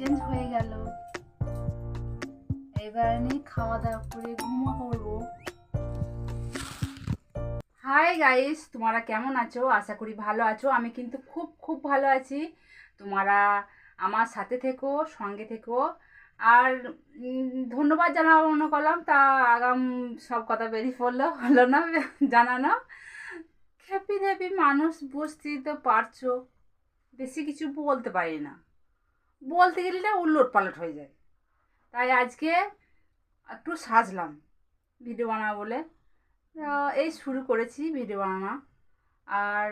Change হয়ে গেল। এবার আমি খাওয়া দাওয়া করে ঘুমা করব হাই গাইস তোমরা কেমন আছো? আশা করি ভালো আছো। আমি কিন্তু খুব খুব ভালো আছি। তোমরা আমার সাথে থেকো, সঙ্গে থেকো। আর ধন্যবাদ জানাব মনে করলাম। তা আগাম সব কথা বেরিয়ে পড়ল, হলো না জানানো? খেপি খেপি মানুষ, বুঝতেই তো পারছ। বেশি কিছু বলতে পারি না। বলতে গেলে না উল্লট পালট হয়ে যায়। তাই আজকে একটু সাজলাম ভিডিও বানাবো বলে। এই শুরু করেছি ভিডিও বানানো। আর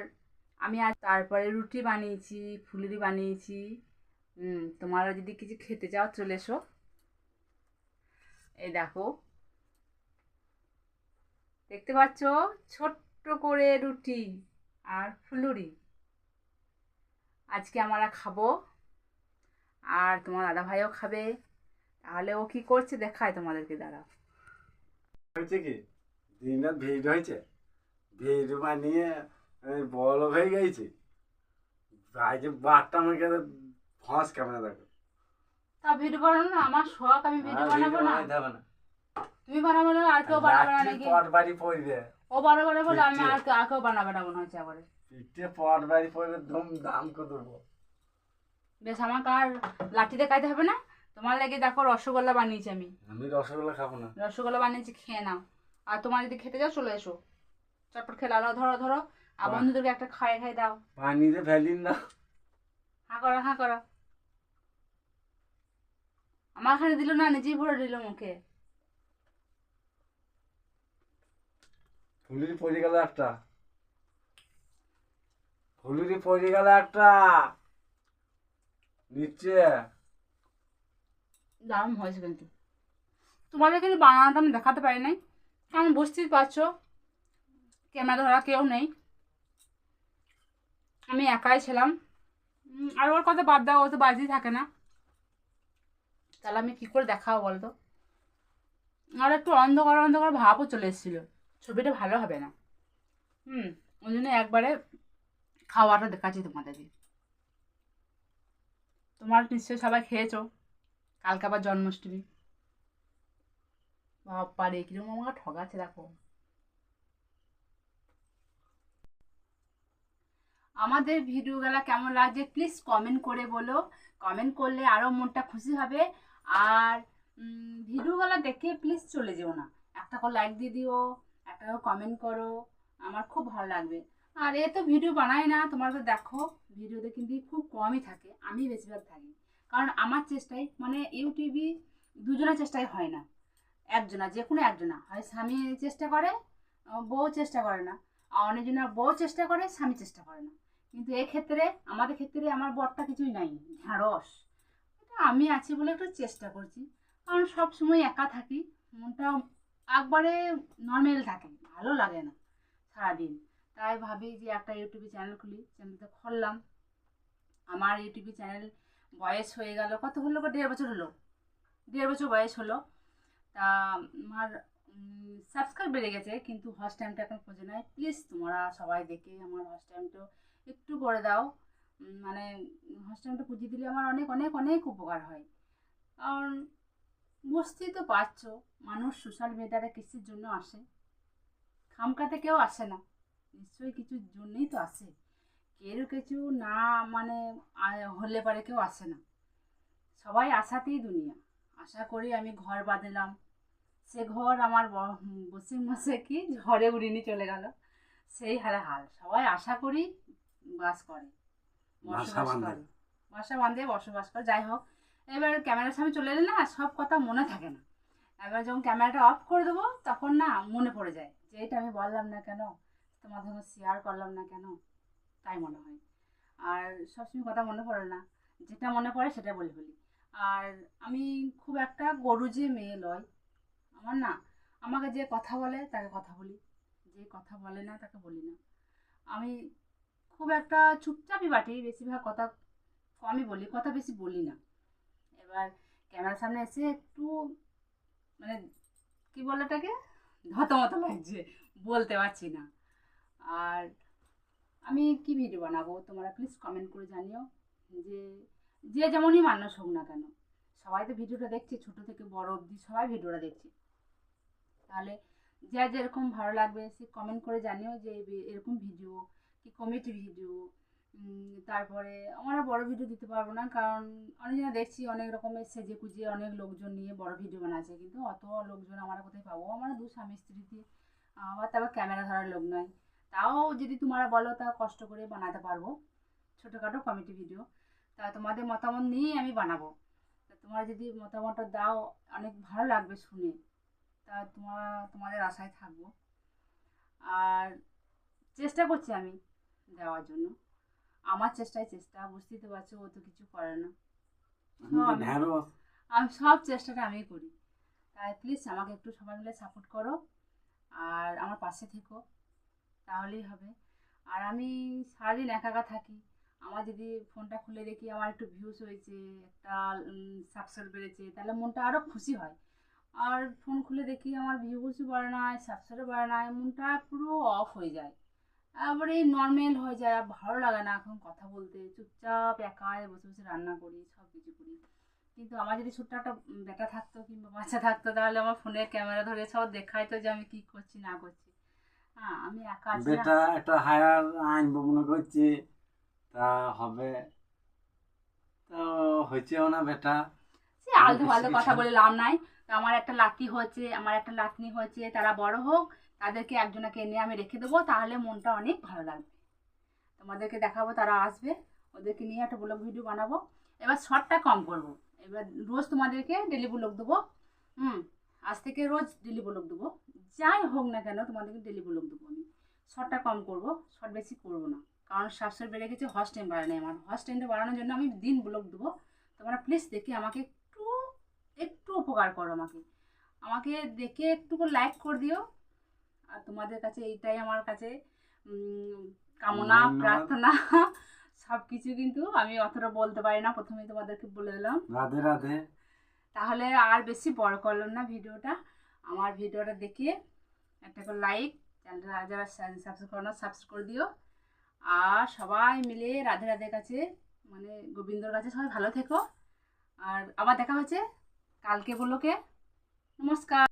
আমি আজ তারপরে রুটি বানিয়েছি, ফুলুরি বানিয়েছি। তোমরা যদি কিছু খেতে চাও চলে এসো। এই দেখো। দেখতে পাচ্ছ? ছোট্ট করে রুটি আর ফুলুরি। আজকে আমরা খাব আর তোমার দাদা ভাইও খাবে। তাহলে ও কি করছে দেখায় তোমাদেরকে দাঁড়াও। হয়েছে কি? দিনরাত ভিড় হয়েছে। ভিড় বানিয়ে বড় হয়ে গেছি। আজ বারটা আমাকে ফাঁস ক্যামেরা দেখো। তা ভিডিও বানানো না আমার শখ আমি ভিডিও বানাবো না। তুমি বানাবো না আর কেউ বানাবে না নাকি? পট বাড়ি পড়বে। ও বানাবে না বলে আমি। আর কেউ বানাবে না মনে হচ্ছে আবার পিঠে পট বাড়ি পড়বে ধুম দাম করে দেবো বেশ আমাকে আর লাঠিতে খাইতে হবে না। তোমার লাগে দেখো রসগোল্লা বানিয়েছি আমি। আমি রসগোল্লা খাব না। রসগোল্লা বানিয়েছি খেয়ে নাও। আর তোমার যদি খেতে যাও চলে এসো। চটপট খেলে আলো ধরো ধরো। আর বন্ধুদেরকে একটা খাই খাই দাও। পানিতে ফেলিন না হ্যাঁ করো হ্যাঁ করো। আমার খানে দিল না নিজেই ভরে দিল মুখে। ফুলুরি পড়ে গেল একটা। ফুলুরি পড়ে গেল একটা। নিচে। দারুণ হয়েছে কিন্তু। তোমাদের কিন্তু বানানোটা আমি দেখাতে পারি নাই। কারণ বুঝতেই পারছ? ক্যামেরা ধরা কেউ নেই। আমি একাই ছিলাম। আর ওর কথা বাদ দাও, ও তো বাজেই থাকে না। তাহলে আমি কী করে দেখাবো বলো তো? আর একটু অন্ধকার অন্ধকার ভাবও চলে এসেছিল। ছবিটা ভালো হবে না। হুম, ওই জন্য একবারে খাওয়াটা দেখাচ্ছি তোমাদেরকে। তোমার নিশ্চয়ই সবাই খেয়েছো। কালকে আবার জন্মাষ্টমী। বাবা রে কীরকম আমাকে ঠগাচ্ছে দেখো। আমাদের ভিডিওগুলো কেমন লাগছে প্লিজ কমেন্ট করে বলো। কমেন্ট করলে আরও মনটা খুশি হবে। আর ভিডিওগুলো দেখে প্লিজ চলে যেও না। একটা করে লাইক দিয়ে দিও, একটা কমেন্ট করো। আমার খুব ভালো লাগবে। আর এ তো ভিডিও বানাই না, তোমরা তো দেখো, ভিডিওতে কিন্তু খুব কমই থাকে, আমি বেশিরভাগ থাকি। কারণ আমার চেষ্টায় মানে ইউটিউবই দুজনের চেষ্টায় হয় না, একজনা যে কোনো একজনা। হয় স্বামী চেষ্টা করে বউ চেষ্টা করে না, আর অনেকজনের বউ চেষ্টা করে, স্বামী চেষ্টা করে না। কিন্তু এক্ষেত্রে আমাদের ক্ষেত্রে আমার বরটা কিছুই নাই, ঢ্যাঁড়স। এটা আমি আছি বলে একটু চেষ্টা করছি, কারণ সব সময় একা থাকি মনটা একবারে নর্মাল থাকে, ভালো লাগে না সারাদিন। তাই ভাবি যে একটা ইউটিউবে চ্যানেল খুলি চ্যানেলটা খুললাম। আমার ইউটিউবে চ্যানেল বয়স হয়ে গেল, কত হলো গো? দেড় বছর হলো। দেড় বছর বয়স হলো। তা আমার সাবস্ক্রাইব বেড়ে গেছে, কিন্তু হস টাইমটা এখন খোঁজে নাই। প্লিজ তোমরা সবাই দেখে আমার হস টাইমটা একটু করে দাও। মানে হস টাইমটা পুজিয়ে দিলে আমার অনেক অনেক অনেক উপকার হয়। কারণ বুঝতেই তো পারছ মানুষ সোশ্যাল মিডিয়াতে কিসের জন্য আসে? খামকাতে কেউ আসে না। নিশ্চয়ই কিছুর জন্যেই তো আসে। কেউ কিছু না মানে হলে পরে কেউ আসে না। সবাই আশাতেই দুনিয়া। আশা করি আমি ঘর বাঁধলাম। সে ঘর আমার বসে মশে কি ঝড়ে উড়িনি চলে গেল। সেই হালে হাল। সবাই আশা করি বাস করে বাসা বসবাস। করে। বাসা বাঁধে বসবাস করে। যাই হোক এবার ক্যামেরার সামনে চলে এলে না সব কথা মনে থাকে না। এবার যখন ক্যামেরাটা অফ করে দেবো তখন না মনে পড়ে যায় যে এটা আমি বললাম না কেন? তোমার সঙ্গে শেয়ার করলাম না কেন? তাই মনে হয়। আর সবসময় কথা মনে পড়ে না। যেটা মনে পড়ে সেটা বলে ফেলি আর আমি খুব একটা গরু যে মেয়ে লয়, আমার না, আমাকে যে কথা বলে তাকে কথা বলি। যে কথা বলে না তাকে বলি না। আমি খুব একটা চুপচাপই বাটি, বেশিরভাগ কথা কমই বলি, কথা বেশি বলি না। এবার ক্যামেরার সামনে এসে একটু মানে কি বলে এটাকে ধতমত লাগছে, বলতে পারছি না। আর আমি কি ভিডিও বানাবো? তোমরা প্লিজ কমেন্ট করে জানিও যে যে যেমনই মানুষ হোক না কেন, সবাই তো ভিডিওটা দেখছে, ছোট থেকে বড় অবধি সবাই ভিডিওটা দেখছে। তাহলে যা যেরকম ভালো লাগবে, সে কমেন্ট করে জানিও যে এরকম ভিডিও কি কমেডি ভিডিও তারপরে আমরা বড় ভিডিও দিতে পারব না, কারণ অনেকজন দেখছি, অনেক রকমের সেজে কুজে অনেক লোকজন নিয়ে বড় ভিডিও বানাচ্ছে, কিন্তু অত লোকজন আমরা কোথায় পাবো? আমরা দু স্বামী স্ত্রীতে আবার তারপর ক্যামেরা ধরার লোক নয়। তাও যদি তোমরা বলো তা কষ্ট করে বানাতে পারব। ছোটোখাটো কমেডি ভিডিও। তা তোমাদের মতামত নিয়েই আমি বানাবো। তা তোমরা যদি মতামতটা দাও অনেক ভালো লাগবে শুনে। তা তোমার তোমাদের আশায় থাকব। আর চেষ্টা করছি আমি দেওয়ার জন্য। আমার চেষ্টায় চেষ্টা বুঝতেই তো পারছ ও তো কিছু করে না। আমি আমি- আমি সব চেষ্টাটা আমিই করি। তাই প্লিজ আমাকে একটু সবাই মিলে সাপোর্ট করো। আর আমার পাশে থেকো। তাহলেই হবে। আর আমি সারাদিন একা একা থাকি। আমার যদি ফোনটা খুলে দেখি আমার একটু ভিউজ হয়েছে, একটা সাবস্ক্রাইব বেড়েছে, তাহলে মনটা আরও খুশি হয়। আর ফোন খুলে দেখি আমার ভিউজও বাড়ে না সাবস্ক্রাইব বাড়ে না, মনটা পুরো অফ হয়ে যায়। আবার এই নর্মাল হয়ে যায়, আর ভালো লাগে না এখন কথা বলতে। চুপচাপ একাই বসে বসে রান্না করি সব কিছু করি। কিন্তু আমার যদি ছোট্ট একটা বেটা থাকতো কিংবা বাচ্চা থাকতো, তাহলে আমার ফোনের ক্যামেরা ধরে সব দেখাইতো যে আমি কী করছি, না করছি। বেটা একটা হায়ার আনব মনে করছি তা হবে। তো হয়েছেও না বেটা। সে আলতু ফালতু কথা বলে লাভ নাই। তো আমার একটা লাতি হয়েছে আমার একটা লাতনি হয়েছে তারা বড় হোক তাদেরকে একজনকে এনে আমি রেখে দেবো তাহলে মনটা অনেক ভালো লাগবে। তোমাদেরকে দেখাবো তারা আসবে ওদেরকে নিয়ে একটা ব্লগ ভিডিও বানাবো। এবার শর্টটা কম করব। এবার রোজ তোমাদেরকে ডেলি ব্লগ দেবো। হুম। আজ থেকে রোজ ডেলি ব্লগ দেবো। যাই হোক না কেন তোমাদেরকে ডেলি ব্লগ দেবো আমি। শর্টটা কম করব শর্ট বেশি করব না। কারণ সাবস্ক্রাইব বেড়ে গেছে হস টাইম বাড়ানো আমার। হস টাইমটা বাড়ানোর জন্য আমি দিন ব্লগ দেবো। তোমরা প্লিজ দেখে আমাকে একটু একটু উপকার করো আমাকে। আমাকে দেখে একটু লাইক করে দিও। আর তোমাদের কাছে এইটাই আমার কাছে কামনা প্রার্থনা। সব কিছু কিন্তু আমি অতটা বলতে পারি না। প্রথমে তোমাদেরকে বলে দিলাম। রাধে রাধে। তাহলে আর বেশি বড় করলাম না ভিডিওটা। আমার ভিডিওটা দেখে একটা করে লাইক চ্যানেলটা যারা সাবস্ক্রাইব করো না সাবস্ক্রাইব করে দিও। আর সবাই মিলে রাধে রাধের কাছে মানে গোবিন্দর কাছে সবাই ভালো থেকো। আর আবার দেখা হচ্ছে কালকে বলোকে নমস্কার।